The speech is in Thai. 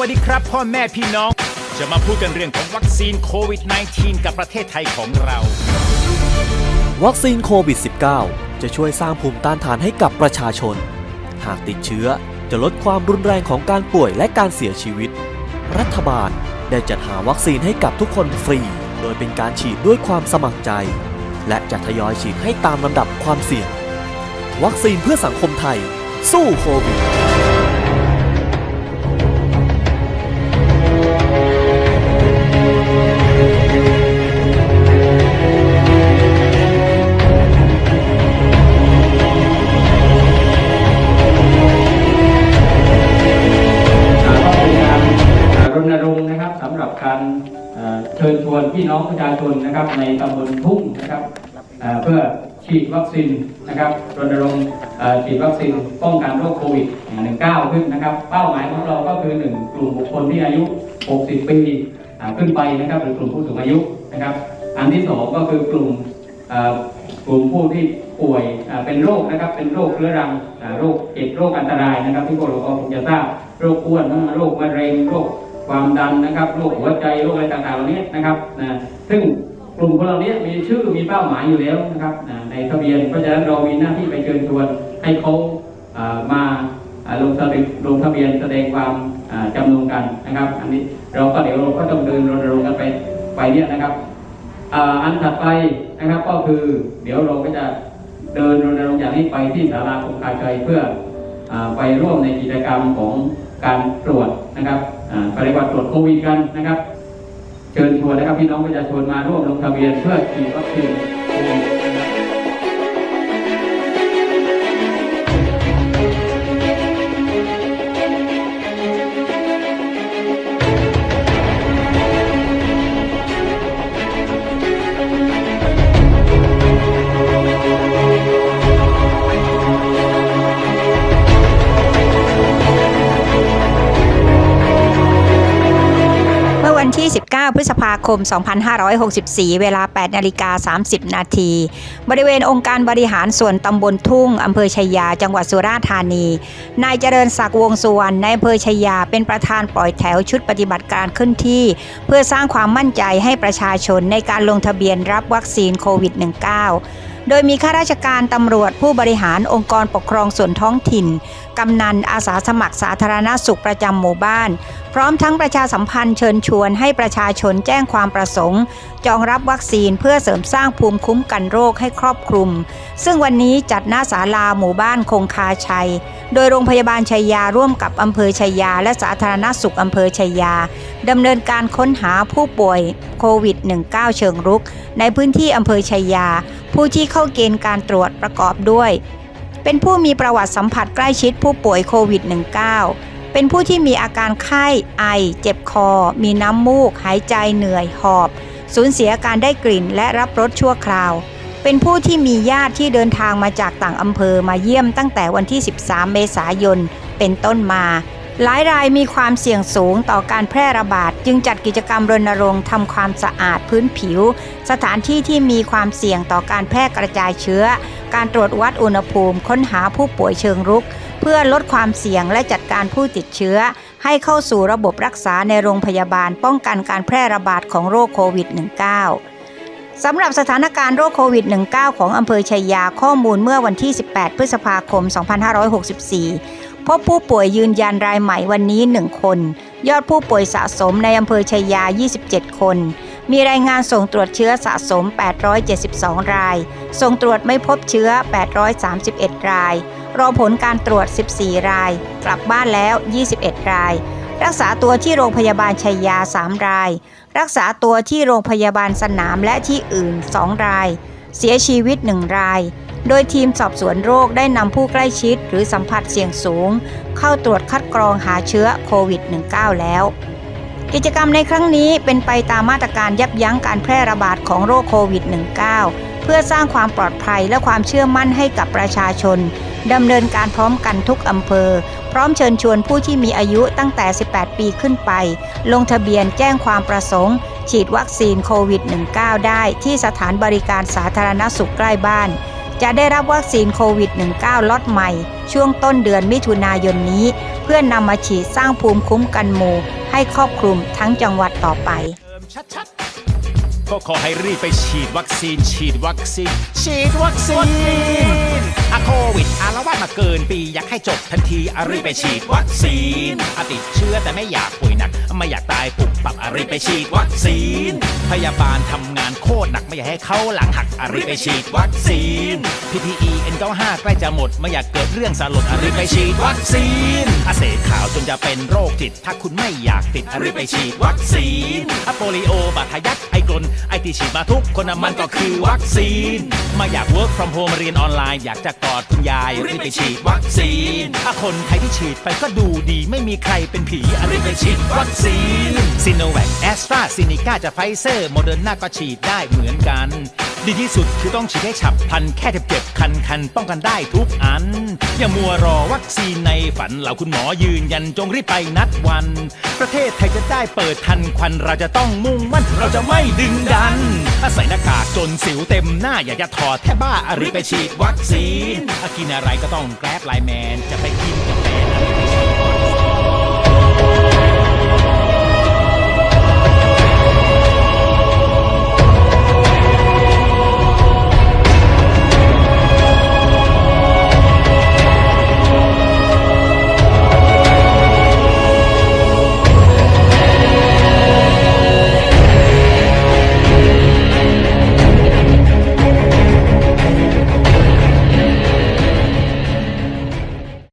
วัสดีครับ พ่อแม่พี่น้อง จะมาพูดกันเรื่องของวัคซีนโควิด -19 กับประเทศไทยของเรา วัคซีนโควิด -19 จะช่วยสร้างภูมิต้านทานให้กับประชาชน หากติดเชื้อจะลดความรุนแรงของการป่วยและการเสียชีวิต รัฐบาลได้จัดหาวัคซีนให้กับทุกคนฟรี โดยเป็นการฉีดด้วยความสมัครใจ และจะทยอยฉีดให้ตามลำดับความเสี่ยง วัคซีนเพื่อสังคมไทย สู้โควิด เชิญชวนพี่น้องประชาชนนะครับในตำบลทุ่งนะครับเพื่อฉีดวัคซีนนะครับรณรงค์ฉีดวัคซีนป้องกันโรคโควิด 19 ขึ้นนะครับ เป้าหมายของเราก็คือ 1 กลุ่มบุคคลที่อายุ 60 ปีขึ้นไปนะครับ หรือกลุ่มผู้สูงอายุนะครับ อันที่สองก็คือกลุ่มกลุ่มผู้ที่ป่วยเป็นโรคนะครับ เป็นโรคเรื้อรังโรคเจ็ดโรคอันตรายนะครับ ที่พวกเราก็คงจะทราบโรคอ้วนโรคมะเร็งโรค ความดันนะครับโรคหัวใจโรคอะไรต่างๆเหล่านี้นะครับนะซึ่งกลุ่มคนเหล่านี้มีชื่อมีเป้าหมายอยู่แล้วนะครับนะในทะเบียนเพราะฉะนั้นเรามีหน้าที่ไปเชิญชวนให้เขาามาาลงทะเบียนลงทะเบียนแสดงความาจำนงกันนะครับ อันนี้เราก็เดี๋ยวเราก็ต้องเดินรณรงค์กันไปไปเนี่ยนะครับอ,อันถัดไปนะครับก็คือเดี๋ยวเราก็จะเดินรณรงค์อย่างนี้ไปที่ศาลาคงคาชัยเพื่ออไปร่วมในกิจกรรมของการตรวจนะครับ อ่าปฏิบัติตรวจโควิดกันนะครับ เชิญชวนนะครับพี่น้องประชาชนมาร่วมลงทะเบียนเพื่อฉีดวัคซีนโควิด วันที่ 19 พฤษภาคม 2564 เวลา 8นาฬิกา 30 นาที บริเวณองค์การบริหารส่วนตำบลทุ่ง อำเภอชัยยา จังหวัดสุราษฎร์ธานี นายเจริญศักดิ์วงสุวรรณในอำเภอชัยยา เป็นประธานปล่อยแถวชุดปฏิบัติการขึ้นที่ เพื่อสร้างความมั่นใจให้ประชาชนในการลงทะเบียนรับวัคซีนโควิด -19 โดยมีข้าราชการตำรวจผู้บริหารองค์กรปกครองส่วนท้องถิ่น กำนันอาสาสมัครสาธารณสุขประจำหมู่บ้าน พร้อมทั้งประชาสัมพันธ์เชิญชวนให้ประชาชนแจ้งความประสงค์ จองรับวัคซีนเพื่อเสริมสร้างภูมิคุ้มกันโรคให้ครอบคลุม ซึ่งวันนี้จัดหน้าศาลาหมู่บ้านคงคาชัย โดยโรงพยาบาลชัยยาร่วมกับอำเภอชัยยา และสาธารณสุขอำเภอชัยยาดำเนินการค้นหาผู้ป่วยโควิด -19 เชิงรุก ในพื้นที่อำเภอชัยยา ผู้ที่เข้าเกณฑ์การตรวจประกอบด้วย เป็นผู้มีประวัติสัมผัสใกล้ชิดผู้ป่วยโควิด -19 เป็นผู้ที่มีอาการไข้ ไอ เจ็บคอ มีน้ำมูก หายใจเหนื่อย หอบ สูญเสียการได้กลิ่นและรับรสชั่วคราว เป็นผู้ที่มีญาติที่เดินทางมาจากต่างอำเภอมาเยี่ยมตั้งแต่วันที่ 13 เมษายน เป็นต้นมา หลายรายมีความเสี่ยงสูงต่อการแพร่ระบาด จึงจัดกิจกรรมรณรงค์ทำความสะอาดพื้นผิว สถานที่ที่มีความเสี่ยงต่อการแพร่กระจายเชื้อ การตรวจวัดอุณหภูมิ ค้นหาผู้ป่วยเชิงรุก เพื่อลดความเสี่ยงและจัดการผู้ติดเชื้อ ให้เข้าสู่ระบบรักษาในโรงพยาบาลป้องกันการแพร่ระบาดของโรคโควิด -19 สำหรับสถานการณ์โรคโควิด -19 ของอำเภอชัยยาข้อมูลเมื่อวันที่ 18 พฤษภาคม 2564 พบผู้ป่วยยืนยันรายใหม่วันนี้ 1 คน ยอดผู้ป่วยสะสมในอำเภอชัยยา 27 คน มีรายงานส่งตรวจเชื้อสะสม 872 ราย ส่งตรวจไม่พบเชื้อ 831 ราย รอผลการตรวจ 14 ราย กลับบ้านแล้ว 21 ราย รักษาตัวที่โรงพยาบาลชัยยา 3 ราย รักษาตัวที่โรงพยาบาลสนามและที่อื่น 2 ราย เสียชีวิต 1 ราย โดยทีมสอบสวนโรคได้นำผู้ใกล้ชิดหรือสัมผัสเสี่ยงสูง เข้าตรวจคัดกรองหาเชื้อโควิด -19 แล้ว กิจกรรมในครั้งนี้เป็นไปตามมาตรการยับยั้งการแพร่ระบาดของโรคโควิด -19 เพื่อสร้างความปลอดภัยและความเชื่อมั่นให้กับประชาชนดำเนินการพร้อมกันทุกอำเภอ พร้อมเชิญชวนผู้ที่มีอายุตั้งแต่ 18 ปีขึ้นไป ลงทะเบียนแจ้งความประสงค์ ฉีดวัคซีนโควิด -19 ได้ที่สถานบริการสาธารณสุขใกล้บ้าน จะได้รับวัคซีนโควิด -19 ล็อตใหม่ ช่วงต้นเดือนมิถุนายนนี้ เพื่อนนำมาฉีดสร้างภูมิคุ้มกันหมู่ให้ครอบคลุมทั้งจังหวัดต่อไปชัดๆ ก็ขอให้รีบไปฉีดวัคซีน ฉีดวัคซีน ฉีดวัคซีนอะโควิดอารวาสมาเกินปีอยากให้จบทันทีอะรีบไปฉีดวัคซีนอะติดเชื้อแต่ไม่อยากป่วยหนัก ไม่อยากตายปุบปับอะรีบไปฉีดวัคซีน พยาบาลทำงาน โคตรหนักไม่อยากให้เขาหลังหักอะรีไปฉีดวัคซีน PPE N95 ใกล้จะหมดไม่อยากเกิดเรื่องสลดอะรีไปฉีดวัคซีนอาเสข่าวจนจะเป็นโรคจิต ถ้าคุณไม่อยากติดอะรีไปฉีดวัคซีนอะโปลิโอบาดทะยักไอกลนไอที่ฉีดมาทุกคนน่ะมันก็คือวัคซีน มาอยาก work from home เรียนออนไลน์อยากจะกอดคุณยายรีบไปฉีดวัคซีน ถ้าคนไทยที่ฉีดไปก็ดูดีไม่มีใครเป็นผีอะรีบไปฉีดวัคซีนซิโนแวคแอสตราซินิก้าจะไฟเซอร์โมเดอร์นาก็ฉีดได้เหมือนกัน ดีที่สุดคือต้องฉีดให้ฉับพลันแค่เจ็บๆคันคันป้องกันได้ทุกอัน อย่ามัวรอวัคซีนในฝันเหล่าคุณหมอยืนยันจงรีบไปนัดวัน ประเทศไทยจะได้เปิดทันควันเราจะต้องมุ่งมั่นเราจะไม่ดึงดันถ้าใส่หน้ากากจนสิวเต็มหน้าอยากจะถอดแทบบ้าอรีไปฉีดวัคซีนกินอะไรก็ต้องแกร็บไลแมนจะไปกินกาแฟอารีบไปฉีดวัคซีน